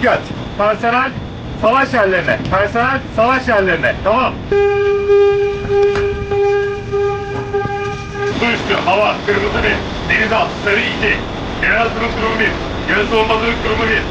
Dikkat. Personel savaş yerlerine. Personel savaş yerlerine. Tamam. Su üstü, hava, kırmızı bir. Deniz altı, sarı iki. Genel durum durum bir. Göz olmadığı durumu bir.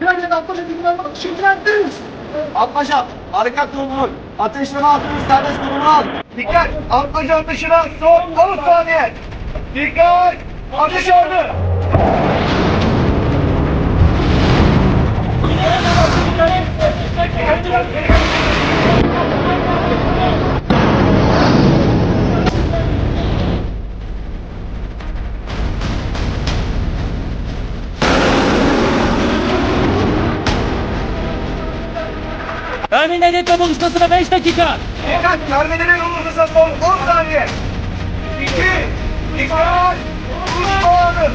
Güvenlik atlaşı bilmem Şimdilendiririz. Atmaca, harekat durumunu, ateşleme altını serbest durumunu al. Dikkat, atmaca dışına son 10 saniye. Dikkat, atış ordu. Örneğin hedefle buluşmasına 5 dakika. Dikkat, mermilerin yolunuzda son 10 saniye. 2, dikkat, uç puanı.